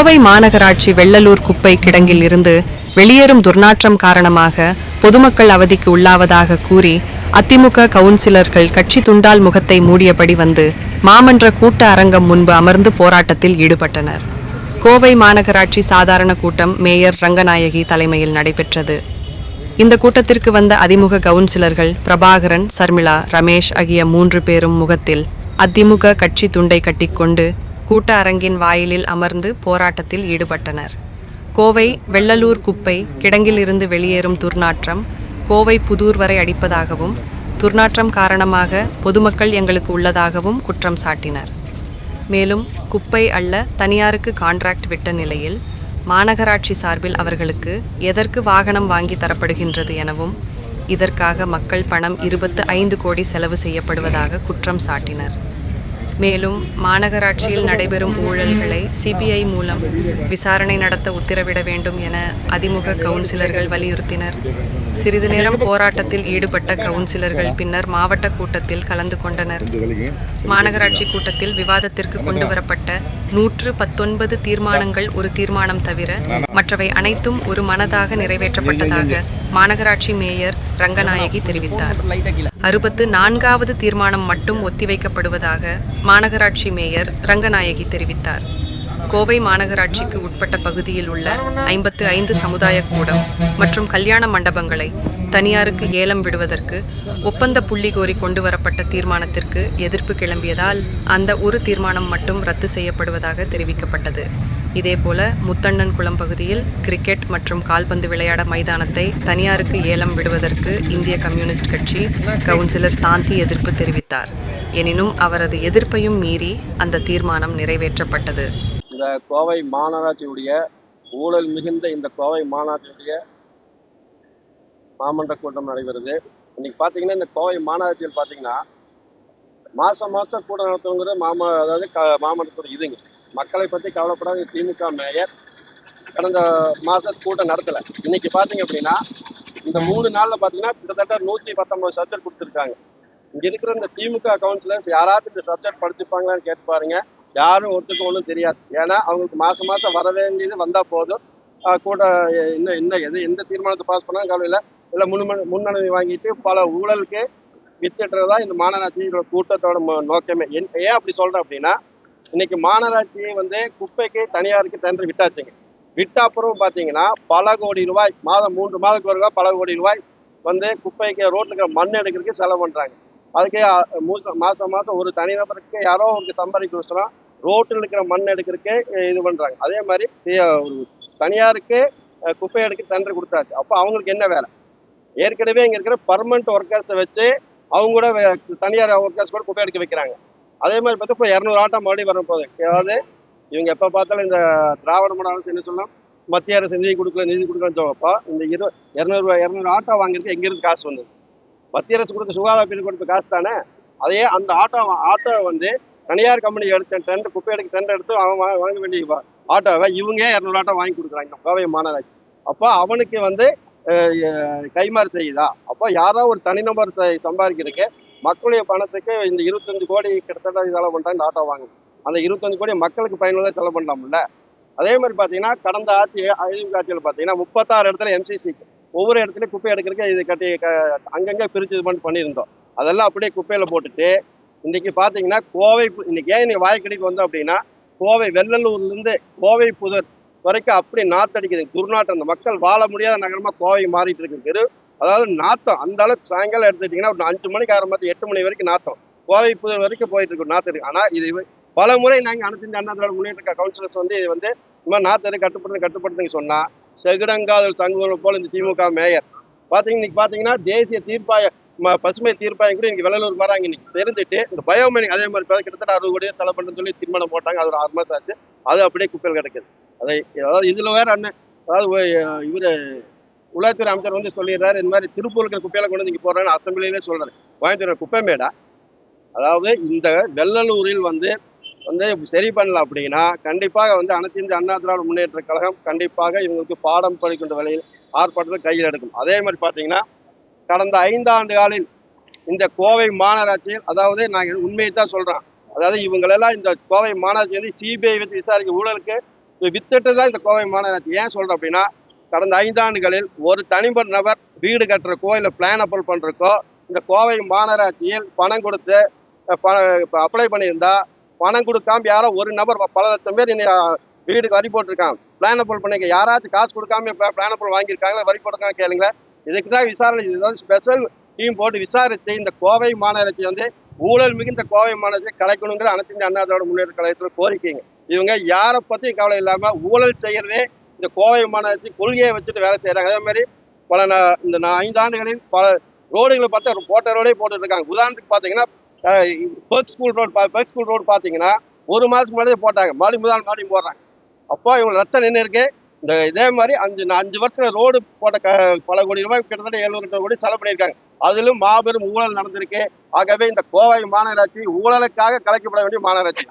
கோவை மாநகராட்சி வெள்ளலூர் குப்பை கிடங்கில் இருந்து வெளியேறும் துர்நாற்றம் காரணமாக பொதுமக்கள் அவதிக்கு உள்ளாவதாக கூறி அதிமுக கவுன்சிலர்கள் கட்சி துண்டால் முகத்தை மூடியபடி வந்து மாமன்ற கூட்ட அரங்கம் முன்பு அமர்ந்து போராட்டத்தில் ஈடுபட்டனர். கோவை மாநகராட்சி சாதாரண கூட்டம் மேயர் ரங்கநாயகி தலைமையில் நடைபெற்றது. இந்த கூட்டத்திற்கு வந்த அதிமுக கவுன்சிலர்கள் பிரபாகரன் சர்மிளா ரமேஷ் ஆகிய மூன்று பேரும் முகத்தில் அதிமுக கட்சி துண்டை கட்டிக்கொண்டு கூட்ட அரங்கின் வாயிலில் அமர்ந்து போராட்டத்தில் ஈடுபட்டனர். கோவை வெள்ளலூர் குப்பை கிடங்கிலிருந்து வெளியேறும் துர்நாற்றம் கோவை புதூர் வரை அடிப்பதாகவும் துர்நாற்றம் காரணமாக பொதுமக்கள் எங்களுக்கு உள்ளதாகவும் குற்றம் சாட்டினர். மேலும் குப்பை அள்ள தனியாருக்கு கான்ட்ராக்ட் விட்ட நிலையில் மாநகராட்சி சார்பில் அவர்களுக்கு எதற்கு வாகனம் வாங்கி தரப்படுகின்றது எனவும் இதற்காக மக்கள் பணம் இருபத்து ஐந்து கோடி செலவு செய்யப்படுவதாக குற்றம் சாட்டினர். மேலும் மாநகராட்சியில் நடைபெறும் ஊழல்களை சிபிஐ மூலம் விசாரணை நடத்த உத்தரவிட வேண்டும் என அதிமுக கவுன்சிலர்கள் வலியுறுத்தினர். சிறிது நேரம் போராட்டத்தில் ஈடுபட்ட கவுன்சிலர்கள் பின்னர் மாவட்ட கூட்டத்தில் கலந்து கொண்டனர். மாநகராட்சி கூட்டத்தில் விவாதத்திற்கு கொண்டு வரப்பட்ட நூற்று பத்தொன்பது தீர்மானங்கள் ஒரு தீர்மானம் தவிர மற்றவை அனைத்தும் ஒரு மனதாக நிறைவேற்றப்பட்டதாக மாநகராட்சி மேயர் ரங்கநாயகி தெரிவித்தார். அறுபத்து நான்காவது தீர்மானம் மட்டும் ஒத்திவைக்கப்படுவதாக மாநகராட்சி மேயர் ரங்கநாயகி தெரிவித்தார். கோவை மாநகராட்சிக்கு உட்பட்ட பகுதியில் உள்ள ஐம்பத்து ஐந்து சமுதாய கூடம் மற்றும் கல்யாண மண்டபங்களை தனியாருக்கு ஏலம் விடுவதற்கு ஒப்பந்த புள்ளி கோரி கொண்டு வரப்பட்ட தீர்மானத்திற்கு எதிர்ப்பு கிளம்பியதால் அந்த ஒரு தீர்மானம் மட்டும் ரத்து செய்யப்படுவதாக தெரிவிக்கப்பட்டது. இதேபோல முத்தண்ணன் குளம் பகுதியில் கிரிக்கெட் மற்றும் கால்பந்து விளையாட மைதானத்தை தனியாருக்கு ஏலம் விடுவதற்கு இந்திய கம்யூனிஸ்ட் கட்சி கவுன்சிலர் சாந்தி எதிர்ப்பு தெரிவித்தார். எனினும் அவரது எதிர்ப்பையும் மீறி அந்த தீர்மானம் நிறைவேற்றப்பட்டது. இந்த கோவை மாநகராட்சியுடைய ஊழல் மிகுந்த இந்த கோவை மாநகராட்சியுடைய மாமன்ற கூட்டம் நடைபெறுது. இன்னைக்கு பார்த்தீங்கன்னா இந்த கோவை மாநகராட்சியில் பார்த்தீங்கன்னா மாதம் மாதம் கூட்டம் நடத்துங்கிற மாம அதாவது க மாமன்றத்தோட இதுங்க. மக்களை பற்றி கவலைப்படாத திமுக மேயர் கடந்த மாதம் கூட்டம் நடத்தலை. இன்னைக்கு பார்த்தீங்க அப்படின்னா இந்த மூணு நாளில் பார்த்தீங்கன்னா கிட்டத்தட்ட நூற்றி பத்தொன்பது சப்ஜெக்ட் கொடுத்துருக்காங்க. இங்கே இருக்கிற இந்த திமுக கவுன்சிலர்ஸ் யாராச்சும் இந்த சப்ஜெக்ட் படிச்சுப்பாங்களான்னு கேட்டு பாருங்க. யாரும் ஒருத்தருக்கும் ஒன்றும் தெரியாது. ஏன்னா அவங்களுக்கு மாதம் மாதம் வர வேண்டியது வந்தால் போதும். கூட இன்னும் இன்னும் எது எந்த தீர்மானத்தை பாஸ் பண்ணாலும் கவலை இல்லை இல்லை முன் முன்னணி வாங்கிட்டு பல ஊழலுக்கு வித்துட்டுறதா இந்த மாநகராட்சியோட கூட்டத்தோட நோக்கமே. ஏன் அப்படி சொல்கிறேன் அப்படின்னா இன்னைக்கு மாநகராட்சியை வந்து குப்பைக்கு தனியாருக்கு டெண்டர் விட்டாச்சுங்க. விட்ட அப்புறம் பார்த்தீங்கன்னா பல கோடி ரூபாய் மாதம் மூன்று மாதத்துக்கு ஒரு ரூபாய் பல கோடி ரூபாய் வந்து குப்பைக்கு ரோட்டில் இருக்கிற மண் எடுக்கிறதுக்கு செலவு பண்ணுறாங்க அதுக்கே மாதம் மூச- ஒரு தனிநபருக்கு யாரோ அவருக்கு சம்பாதிக்க ரோட்டில் இருக்கிற மண் எடுக்கிறதுக்கு இது பண்ணுறாங்க அதே மாதிரி ஒரு தனியாருக்கு குப்பை எடுக்க டெண்டர் கொடுத்தாச்சு. அப்போ அவங்களுக்கு என்ன வேலை? ஏற்கனவே இங்கே இருக்கிற பர்மனண்ட் ஒர்க்கர்ஸை வச்சு அவங்க கூட வே- தனியார் ஒர்க்கர்ஸ் கூட குப்பை எடுக்க வைக்கிறாங்க. அதே மாதிரி பார்த்தா இப்போ இரநூறு ஆட்டம் மறுபடியும் வர போகுது. அதாவது இவங்க எப்போ பார்த்தாலும் இந்த திராவிட மாடல் அரசு என்ன சொல்லலாம் மத்திய அரசு நிதி கொடுக்கல நிதி கொடுக்கலன்னு சொல்லப்போ இந்த இரு இரநூறு இரநூறு ஆட்டோ வாங்குறதுக்கு எங்கேருந்து காசு வந்தது? மத்திய அரசு கொடுத்த சுகாதார பிரிவு கொடுத்த காசு தானே? அதே அந்த ஆட்டோ ஆட்டோ வந்து தனியார் கம்பெனி எடுத்த டெண்டர் குப்பை எடுக்க டெண்டர் எடுத்து அவன் வா- வாங்க வேண்டிய ஆட்டோவை இவங்க இரநூறு ஆட்டோ வாங்கி கொடுக்குறாங்க. கோவை மாநகராட்சி. அப்போ அவனுக்கு வந்து கைமாறு செய்யுதா? அப்போ யாரோ ஒரு தனிநபர் சம்பாதிக்கிறதுக்கு மக்களுடைய பணத்துக்கு இந்த இருபத்தஞ்சு கோடி கிட்டத்தட்ட செலவு பண்ணுறாங்க ஆட்டோ வாங்குது. அந்த இருபத்தஞ்சு கோடி மக்களுக்கு பயனுள்ள செலவு பண்ணலாம்ல? அதே மாதிரி பார்த்தீங்கன்னா கடந்த ஆட்சி ஐந்து ஆட்சியில் பார்த்தீங்கன்னா முப்பத்தாறு இடத்துல எம்சிசி ஒவ்வொரு இடத்துலையும் குப்பை எடுக்கிறதுக்கு இது கட்டி அங்கங்கே பிரித்து இது பண்ணி பண்ணியிருந்தோம். அதெல்லாம் அப்படியே குப்பையில் போட்டுட்டு இன்னைக்கு பார்த்தீங்கன்னா கோவை இன்றைக்கி ஏன் இன்றைக்கி வாய்க்கடிக்கு வந்தோம் அப்படின்னா கோவை வெள்ளலூர்லேருந்து கோவை புதர் வரைக்கும் அப்படி நாத்தடிக்குது. துர்நாற்றம். அந்த மக்கள் வாழ முடியாத நகரமாக கோவை மாறிட்டு இருக்கு. அதாவது நாத்தம். அந்த அளவுக்கு சாயங்காலம் எடுத்துக்கிட்டிங்கன்னா ஒரு அஞ்சு மணிக்கு ஆரம்பித்து எட்டு மணி வரைக்கும் நாத்தம். கோவை புதர் வரைக்கும் போயிட்டு இருக்கும் நாத்தம் இருக்கு ஆனால் இது பல முறை நாங்கள் அனைத்து இந்த அண்ணா திராவிட முன்னேற்ற கவுன்சிலர்ஸ் வந்து இது வந்து இந்த மாதிரி நாத்தத்தை கட்டுப்படுத்து கட்டுப்படுத்துங்க சொன்னால் செகுடங்காதல் சங்குவம் போல் இந்த திமுக மேயர். பார்த்தீங்க இன்னைக்கு பார்த்தீங்கன்னா தேசிய தீர்ப்பாய பசுமை தீர்ப்பாயம் கூட இன்னைக்கு வெள்ளலூர் வராங்க. இன்னைக்கு தெரிஞ்சுட்டு இந்த பயோமெனிக் அதே மாதிரி கிட்டத்தட்ட அறுபது கோடியே செலவு பண்ணுன்னு சொல்லி தீர்மானம் போட்டாங்க. அது ஒரு ஆறு மாதம் ஆச்சு. அது அப்படியே குப்பையில் கிடக்குது. அதை அதாவது இதில் வேற அண்ணன் அதாவது இவர் உலகத்துறை அமைச்சர் வந்து சொல்லிடுறாரு இந்த மாதிரி திருப்பூருக்கு குப்பையில கொண்டு வந்து இங்கே போடுறேன்னு அசம்பிளிலே சொல்றாரு. கோயம்புத்தூர் குப்பை மேடா. அதாவது இந்த வெள்ளலூரில் வந்து வந்து சரி பண்ணல அப்படின்னா கண்டிப்பாக வந்து அனைத்து இந்திய அண்ணா திராவிட முன்னேற்ற கழகம் கண்டிப்பாக இவங்களுக்கு பாடம் படிக்கின்ற வழியில் ஆர்ப்பாட்டத்தில் கையில் எடுக்கும். அதே மாதிரி பார்த்தீங்கன்னா கடந்த ஐந்தாண்டு காலில் இந்த கோவை மாநகராட்சியில் அதாவது நாங்கள் உண்மையை தான் சொல்கிறோம் அதாவது இவங்களெல்லாம் இந்த கோவை மாநகராட்சி வந்து சிபிஐ வச்சு விசாரிக்க ஊழலுக்கு வித்துட்டு தான் இந்த கோவை மாநகராட்சி. ஏன் சொல்கிறோம் அப்படின்னா கடந்த ஐந்தாண்டுகளில் ஒரு தனிப்பட்ட நபர் வீடு கட்டுறக்கோ இல்லை பிளான் அப்ரூவல் பண்ணுறக்கோ இந்த கோவை மாநகராட்சியில் பணம் கொடுத்து அப்ளை பண்ணியிருந்தா பணம் கொடுக்காம யாரோ ஒரு நபர் பல லட்சம் பேர் இன்னைக்கு வீடுக்கு வரி போட்டிருக்கான் பிளான் அப்ரூவல் பண்ணிக்க யாராச்சும் காசு கொடுக்காம இப்போ பிளான் அப்ரூவல் வாங்கியிருக்காங்களா வரி போட்டிருக்காங்க கேளுங்களேன் இதுக்கு தான் விசாரணை இதுதான் ஸ்பெஷல் டீம் போட்டு விசாரித்து இந்த கோவை மாநகராட்சி வந்து ஊழல் மிகுந்த கோவை மாநகராட்சி கலைக்கணுங்கிற அனைத்து அண்ணாதோட முன்னேற்ற கழகத்தில் கோரிக்கைங்க. இவங்க யாரை பற்றியும் கவலை இல்லாமல் ஊழல் செய்யறதே இந்த கோவை மாநகராட்சி கொள்கையை வச்சுட்டு வேலை செய்கிறாங்க அதே மாதிரி பல ந- இந்த ஐந்து ஆண்டுகளில் பல ரோடுகளை பார்த்தா போட்ட ரோடே போட்டுட்டு இருக்காங்க. உதாரணத்துக்கு பார்த்தீங்கன்னா park school road park school road பார்த்தீங்கன்னா ஒரு மாதத்துக்கு முன்னாடியே போட்டாங்க. மறுபடியும் முதல் மறுபடியும் போடுறாங்க. அப்போ இவங்க லட்சம் நின்று இருக்கு. இந்த இதே மாதிரி அஞ்சு அஞ்சு வருஷத்துல ரோடு போட்ட க பல கோடி ரூபாய் கிட்டத்தட்ட எழுநூறு கோடி செலவு பண்ணியிருக்காங்க. அதிலும் மாபெரும் ஊழல் நடந்திருக்கு. ஆகவே இந்த கோவை மாநகராட்சி ஊழலுக்காக கலைக்கப்பட வேண்டிய மாநகராட்சி